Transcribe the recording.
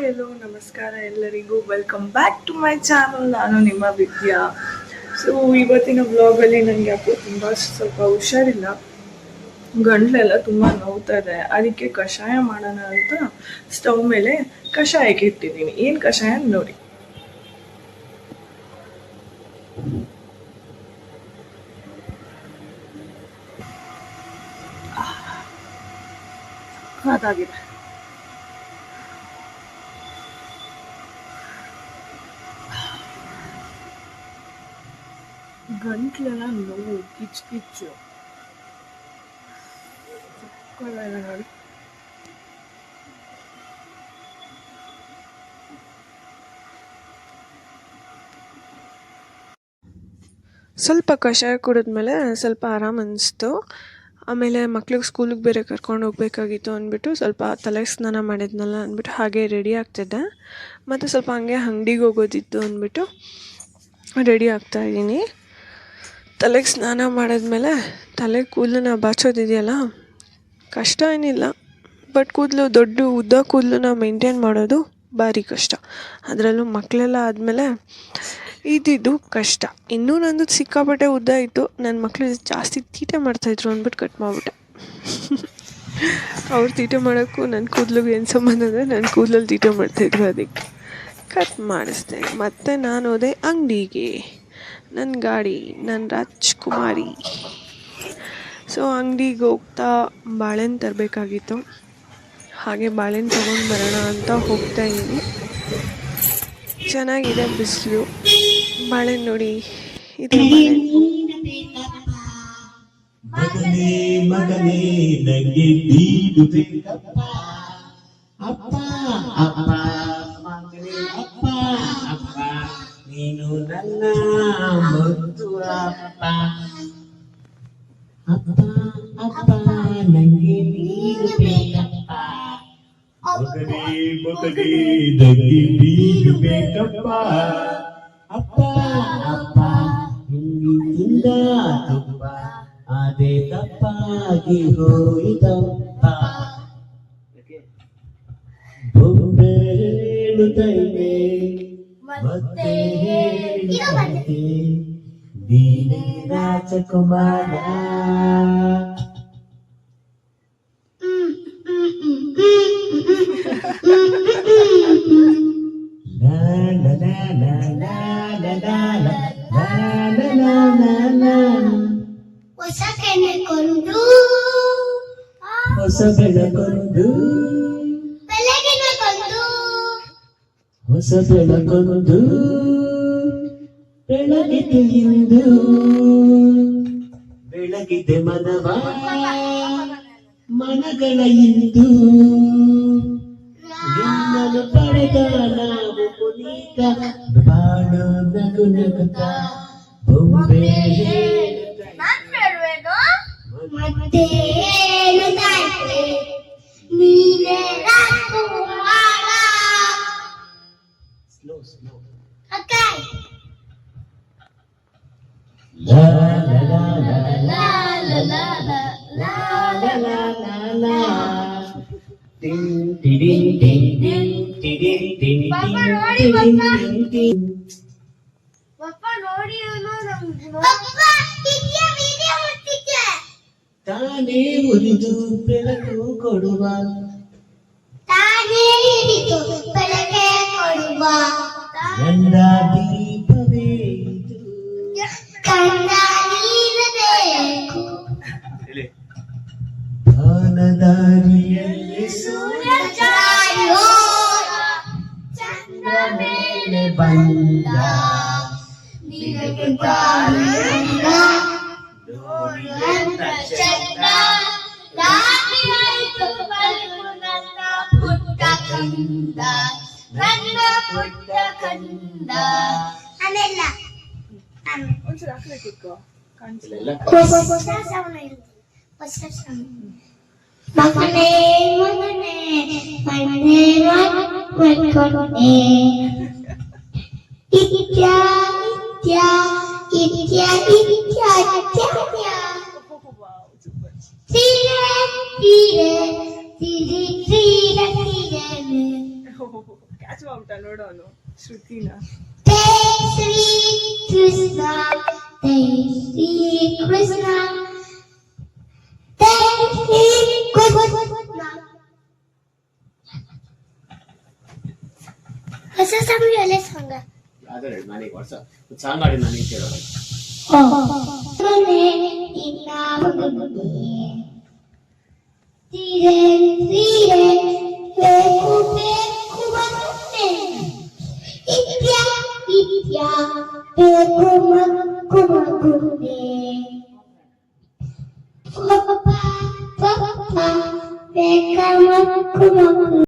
Hello, ನಮಸ್ಕಾರ ಎಲ್ಲರಿಗೂ. Welcome back to my channel ನಾನು ನಿಮ್ಮ ವಿದ್ಯಾ. ಸೊ ಇವತ್ತಿನ ವ್ಲಾಗಲ್ಲಿ ನನಗೆ ಯಾಕೋ ತುಂಬ ಸ್ವಲ್ಪ ಹುಷಾರಿಲ್ಲ. ಗಂಟ್ಲೆಲ್ಲ ತುಂಬ ನೋವ್ತಾ ಇದೆ ಅದಕ್ಕೆ ಕಷಾಯ ಮಾಡೋಣ ಅಂತ ಸ್ಟವ್ ಮೇಲೆ ಕಷಾಯಕ್ಕೆ ಇಟ್ಟಿದ್ದೀನಿ. ಏನು ಕಷಾಯ ನೋಡಿ. ಅದಾಗಿದೆ. ಗಂಟ್ಲೆಲ್ಲ ನೋವು ಕಿಚ್ಚು. ಸ್ವಲ್ಪ ಕಷಾಯ ಕುಡಿದ್ಮೇಲೆ ಸ್ವಲ್ಪ ಆರಾಮ್ ಅನಿಸ್ತು. ಆಮೇಲೆ ಮಕ್ಳಿಗೆ ಸ್ಕೂಲಿಗೆ ಬೇರೆ ಕರ್ಕೊಂಡು ಹೋಗ್ಬೇಕಾಗಿತ್ತು ಅಂದ್ಬಿಟ್ಟು ಸ್ವಲ್ಪ ತಲೆಗೆ ಸ್ನಾನ ಮಾಡಿದ್ನಲ್ಲ ಅಂದ್ಬಿಟ್ಟು ಹಾಗೆ ರೆಡಿ ಆಗ್ತಿದ್ದೆ. ಮತ್ತು ಸ್ವಲ್ಪ ಹಂಗೆ ಅಂಗಡಿಗೆ ಹೋಗೋದಿತ್ತು ಅಂದ್ಬಿಟ್ಟು ರೆಡಿ ಆಗ್ತಾ ಇದ್ದೀನಿ. ತಲೆಗೆ ಸ್ನಾನ ಮಾಡಿದ್ಮೇಲೆ ತಲೆ ಕೂದಲನ್ನ ಬಾಚೋದಿದೆಯಲ್ಲ ಕಷ್ಟ ಏನಿಲ್ಲ. ಬಟ್ ಕೂದಲು ದೊಡ್ಡ ಉದ್ದ ಕೂದಲನ್ನ ಮೇಂಟೈನ್ ಮಾಡೋದು ಭಾರಿ ಕಷ್ಟ. ಅದರಲ್ಲೂ ಮಕ್ಕಳೆಲ್ಲ ಆದಮೇಲೆ ಇದ್ದಿದ್ದು ಕಷ್ಟ. ಇನ್ನೂ ನಂದು ಸಿಕ್ಕಾಪಟ್ಟೆ ಉದ್ದ ಇತ್ತು. ನನ್ನ ಮಕ್ಕಳು ಜಾಸ್ತಿ ತೀಟೆ ಮಾಡ್ತಾಯಿದ್ರು ಅಂದ್ಬಿಟ್ಟು ಕಟ್ ಮಾಡಿಬಿಟ್ಟೆ. ಅವ್ರು ತೀಟೆ ಮಾಡೋಕ್ಕೂ ನನ್ನ ಕೂದಲಿಗೆ ಏನು ಸಂಬಂಧ ಅಂದರೆ ನನ್ನ ಕೂದಲಲ್ಲಿ ತೀಟೆ ಮಾಡ್ತಾಯಿದ್ರು ಅದಕ್ಕೆ. ಕಟ್ ಮಾಡಿಸ್ದೆ. ಮತ್ತು ನಾನು ಹೋದೆ ಅಂಗಡಿಗೆ. ನನ್ನ ಗಾಡಿ ನನ್ನ ರಾಜ್ಕುಮಾರಿ. ಸೊ ಅಂಗಡಿಗೆ ಹೋಗ್ತಾ ಬಾಳೆಹಣ್ಣು ತರಬೇಕಾಗಿತ್ತು. ಹಾಗೆ ಬಾಳೆಹಣ್ಣು ತೊಗೊಂಡು ಬರೋಣ ಅಂತ ಹೋಗ್ತಾ ಇದ್ದೀನಿ. ಚೆನ್ನಾಗಿದೆ ಬಿಸಿಲು. ಬಾಳೆ ನೋಡಿ ಇದು ಮಗನೇ ಮಗನೇ ನಂಗೆ ನೀನು ಬೇಕಪ್ಪ ಅಪ್ಪ ಅಪ್ಪ nana mengapa apa apa nangini pekapa Mogadi, mogadi, nangini pekapa Apa, apa, ini indah tampa Ade tapa, gihoi tampa Bombay, lutai, ಮತ್ತೆ ನೀನೇ ರಾಜಕುಮಾರ ಹೊಸ ಬೆಳಕೊಂಡು ಹೊಸ ಬೆಳಕೊಂಡು ಹೊಸ ಬೆಳಕೊಂದು ಬೆಳಗಿದೆ ಇಂದು. ಬೆಳಗಿದೆ ಮನವ ಮನಗಳ ಇಂದು. ಎನ್ನಲು ಪಡೆದ ನಾವು ಪುನೀತ. ಬಾಳು ನಗು ನಗುತ್ತ ಬೊಂಬೆ ಮತ್ತೆ ತಾನೇ ಉರಿದು ಬೆಳಕು ಕೊಡುವ ದಾರಿಯಲ್ಲಿ ಸೂರ್ಯ ಚಂದ್ರ ಮೇಲೆ ಬಂದ ನಿನಗೆ ಕಾರಣ ಪ್ರಚಂಡ ರಾತ್ರಿಯಾಯಿತು ಬಲು ನನ್ನ ಪುಟ್ಟ ಕಂದ ನನ್ನ ಪುಟ್ಟ ಕಂದ ಅದೆಲ್ಲ ಒಂಚೂರು ಅಕ್ಕಲಿಕ್ಕಿಕ್ಕೋ ಕಾಣಿಸಲಿಲ್ಲ first first 막내 막내 막내 막내. 이자 이자 이자 이자 자자 지레 지레 지리 지레 지레는. 아주 아무튼 노래는 슈티나. They see Krishna, they see Krishna. 벌써 3년에 산가. 아들 많이 벌써? 장가를 많이 들어가. 손에 빛나무니. 띠렌 띠렌 배고 배고가 네. 이띠야 이띠야. 배고만 고마구네. 파파 파파 배가만 고마구